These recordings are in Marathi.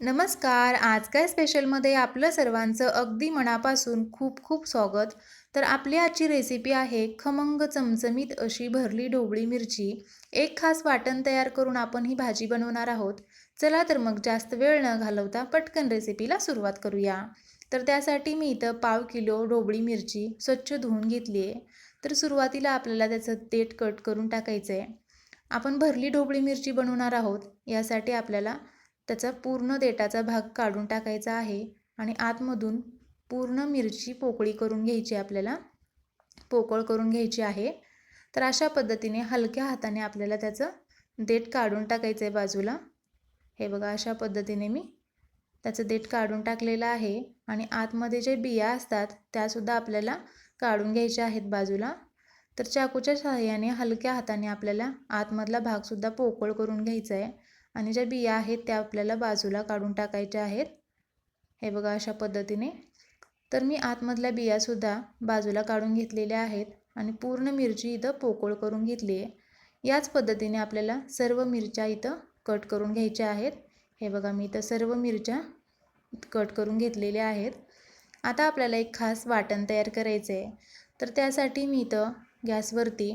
नमस्कार. आज काय स्पेशलमध्ये आपलं सर्वांचं अगदी मनापासून खूप खूप स्वागत. तर आपली आजची रेसिपी आहे खमंग चमचमीत अशी भरली ढोबळी मिरची. एक खास वाटण तयार करून आपण ही भाजी बनवणार आहोत. चला तर मग जास्त वेळ न घालवता पटकन रेसिपीला सुरुवात करूया. तर त्यासाठी मी इथं पाव किलो ढोबळी मिरची स्वच्छ धुवून घेतली आहे. तर सुरुवातीला आपल्याला त्याचं देठ कट करून टाकायचं आहे आपण भरली ढोबळी मिरची बनवणार आहोत. यासाठी आपल्याला त्याचा पूर्ण देठाचा भाग काढून टाकायचा आहे आणि आतमधून पूर्ण मिरची पोकळी करून घ्यायची आपल्याला. पोकळ करून घ्यायची आहे. तर अशा पद्धतीने हलक्या हाताने आपल्याला त्याचं देठ काढून टाकायचं आहे बाजूला. हे बघा अशा पद्धतीने मी त्याचं देठ काढून टाकलेलं आहे आणि आतमध्ये जे बिया असतात त्यासुद्धा आपल्याला काढून घ्यायच्या आहेत बाजूला. तर चाकूच्या सहाय्याने हलक्या हाताने आपल्याला आतमधला भागसुद्धा पोकळ करून घ्यायचा आहे. आणि ज्या बिया आहेत त्या आपल्याला बाजूला काढून टाकायच्या आहेत. हे बघा अशा पद्धतीने. तर मी आतमधल्या बियासुद्धा बाजूला काढून घेतलेल्या आहेत आणि पूर्ण मिरची इथं पोकळ करून घेतली आहे. याच पद्धतीने आपल्याला सर्व मिरच्या इथं कट करून घ्यायच्या आहेत. हे बघा मी इथं सर्व मिरच्या कट करून घेतलेल्या आहेत. आता आपल्याला एक खास वाटण तयार करायचं आहे. तर त्यासाठी मी इथं गॅसवरती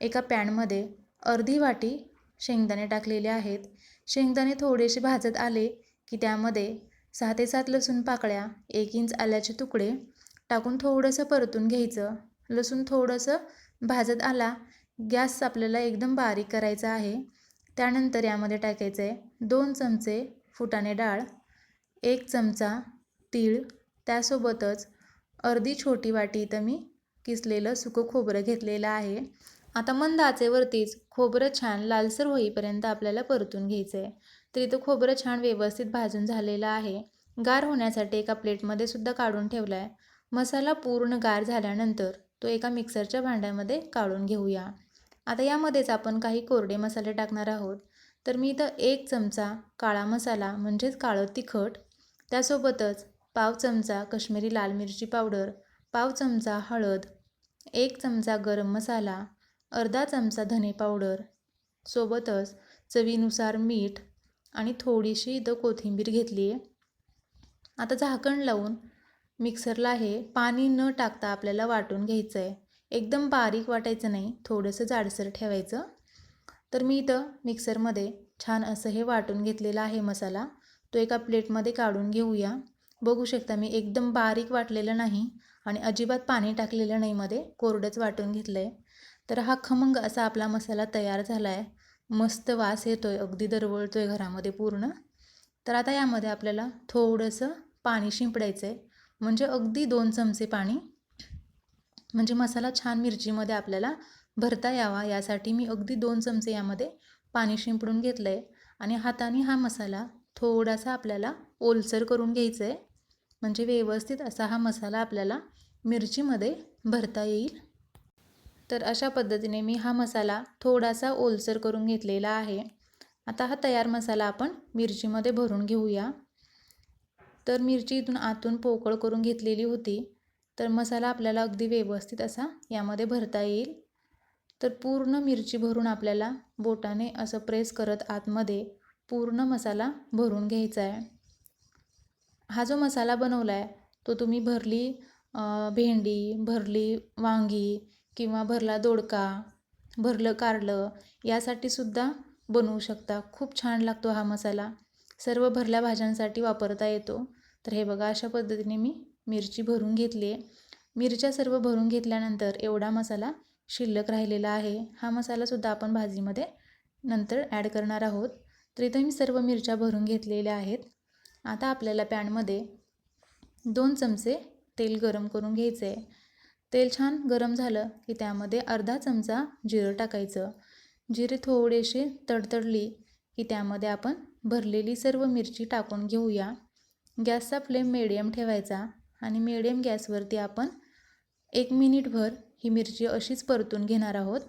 एका पॅनमध्ये अर्धी वाटी शेंगदाणे टाकलेले आहेत. शेंगदाणे थोडेसे भाजत आले की त्यामध्ये सहा ते सात लसूण पाकळ्या एक इंच आल्याचे तुकडे टाकून थोडंसं परतून घ्यायचं. लसूण थोडंसं भाजत आला गॅस आपल्याला एकदम बारीक करायचा आहे. त्यानंतर यामध्ये टाकायचं आहे दोन चमचे फुटाणे डाळ एक चमचा तीळ त्यासोबतच अर्धी छोटी वाटी इथं मी किसलेलं सुकं खोबरं घेतलेलं आहे. आता मंद आचेवरतीच खोबरं छान लालसर होईपर्यंत आपल्याला परतून घ्यायचं आहे तर इथं खोबरं छान व्यवस्थित भाजून झालेलं आहे. गार होण्यासाठी एका प्लेटमध्ये सुद्धा काढून ठेवला आहे मसाला पूर्ण गार झाल्यानंतर तो एका मिक्सरच्या भांड्यामध्ये काढून घेऊया. आता यामध्येच आपण काही कोरडे मसाले टाकणार आहोत. तर मी इथं एक चमचा काळा मसाला म्हणजेच काळं तिखट त्यासोबतच पाव चमचा कश्मीरी लाल मिरची पावडर पाव चमचा हळद एक चमचा गरम मसाला अर्धा चमचा धने पावडर सोबतच चवीनुसार मीठ आणि थोडीशी इथं कोथिंबीर घेतली आहे. आता झाकण लावून मिक्सरला हे पाणी न टाकता आपल्याला वाटून घ्यायचं आहे एकदम बारीक वाटायचं नाही थोडंसं जाडसर ठेवायचं. तर मी इथं मिक्सरमध्ये छान असं हे वाटून घेतलेलं आहे मसाला. तो एका प्लेटमध्ये काढून घेऊया. बघू शकता मी एकदम बारीक वाटलेलं नाही आणि अजिबात पाणी टाकलेलं नाही मध्ये. कोरडंच वाटून घेतलं आहे तर हा खमंग असा आपला मसाला तयार झाला आहे मस्त वास येतो आहे अगदी दरवळतो आहे घरामध्ये पूर्ण. तर आता यामध्ये आपल्याला थोडंसं पाणी शिंपडायचं आहे म्हणजे अगदी दोन चमचे पाणी. म्हणजे मसाला छान मिरचीमध्ये आपल्याला भरता यावा यासाठी मी अगदी दोन चमचे यामध्ये पाणी शिंपडून घेतलं आहे आणि हाताने हा मसाला थोडासा आपल्याला ओलसर करून घ्यायचं आहे म्हणजे व्यवस्थित असा हा मसाला आपल्याला मिरचीमध्ये भरता येईल. तर अशा पद्धतीने मी हा मसाला थोडासा ओलसर करून घेतलेला आहे. आता हा तयार मसाला आपण मिरचीमध्ये भरून घेऊया. तर मिरची इथून आतून पोकळ करून घेतलेली होती. तर मसाला आपल्याला अगदी व्यवस्थित असा यामध्ये भरता येईल. तर पूर्ण मिरची भरून आपल्याला बोटाने असं प्रेस करत आतमध्ये पूर्ण मसाला भरून घ्यायचा आहे. हा जो मसाला बनवला आहे तो तुम्ही भरली भेंडी भरली वांगी किंवा भरला दोडका भरलं कारलं यासाठी सुद्धा बनवू शकता. खूप छान लागतो हा मसाला. सर्व भरल्या भाज्यांसाठी वापरता येतो. तर हे बघा अशा पद्धतीने मी मिरची भरून घेतली आहे. मिरच्या सर्व भरून घेतल्यानंतर एवढा मसाला शिल्लक राहिलेला आहे. हा मसालासुद्धा आपण भाजीमध्ये नंतर ॲड करणार आहोत. तर इथं मी सर्व मिरच्या भरून घेतलेल्या आहेत. आता आपल्याला पॅनमध्ये दोन चमचे तेल गरम करून घ्यायचं आहे तेल छान गरम झालं की त्यामध्ये अर्धा चमचा जिरं टाकायचं. जिरे थोडेसे तडतडली की त्यामध्ये आपण भरलेली सर्व मिरची टाकून घेऊया. गॅसचा फ्लेम मिडियम ठेवायचा आणि मिडियम गॅसवरती आपण एक मिनिटभर ही मिरची अशीच परतून घेणार आहोत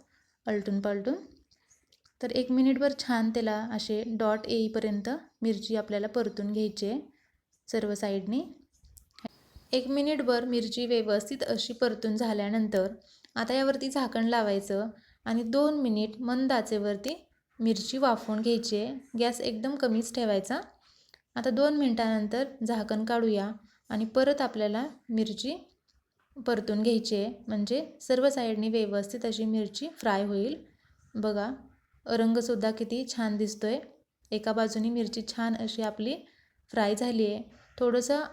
पलटून पलटून. तर एक मिनिटभर छान त्याला असे डॉट येईपर्यंत मिरची आपल्याला परतून घ्यायची आहे. सर्व साईडनी एक मिनिटभर मिरची व्यवस्थित अशी परतून झाल्यानंतर आता यावरती झाकण लावायचं आणि दोन मिनिट मंद आचेवरती मिरची वाफवून घ्यायची आहे. गॅस एकदम कमीच ठेवायचा. आता दोन मिनटानंतर झाकण काढूया आणि परत आपल्याला मिरची परतून घ्यायची आहे. म्हणजे सर्व साईडनी व्यवस्थित अशी मिरची फ्राय होईल. बघा रंगसुद्धा किती छान दिसतो आहे एका बाजूनी मिरची छान अशी आपली फ्राय झाली आहे. थोडंसं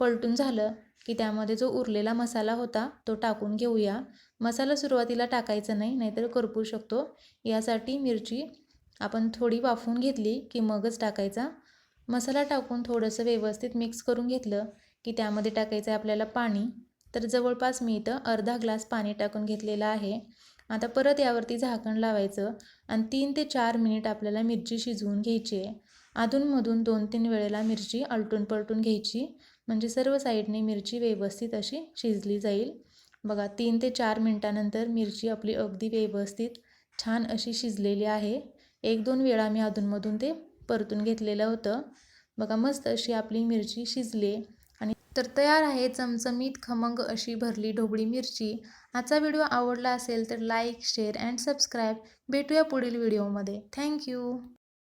पलटून झालं की त्यामध्ये जो उरलेला मसाला होता तो टाकून घेऊया. मसाला सुरुवातीला टाकायचा नाही नाहीतर करपू शकतो. यासाठी मिरची आपण थोडी वाफवून घेतली की मगच टाकायचा. मसाला टाकून थोडंसं व्यवस्थित मिक्स करून घेतलं की त्यामध्ये टाकायचं आहे आपल्याला पाणी. तर जवळपास मी इथं अर्धा ग्लास पाणी टाकून घेतलेलं आहे. आता परत यावरती झाकण लावायचं आणि तीन ते चार मिनिट आपल्याला मिरची शिजवून घ्यायची आहे. अधूनमधून दोन तीन वेळेला मिरची आलटून पलटून घ्यायची. म्हणजे सर्व साईडने मिरची व्यवस्थित अशी शिजली जाईल. बघा तीन ते चार मिनटानंतर मिरची आपली अगदी व्यवस्थित छान अशी शिजलेली आहे. एक दोन वेळा मी अधूनमधून ते परतून घेतलेलं होतं. बघा मस्त अशी आपली मिरची शिजली. आणि तर तयार आहे चमचमीत खमंग अशी भरली ढोबळी मिरची. आजचा व्हिडिओ आवडला असेल तर लाईक शेअर अँड सबस्क्राईब. भेटूया पुढील व्हिडिओमध्ये. थँक्यू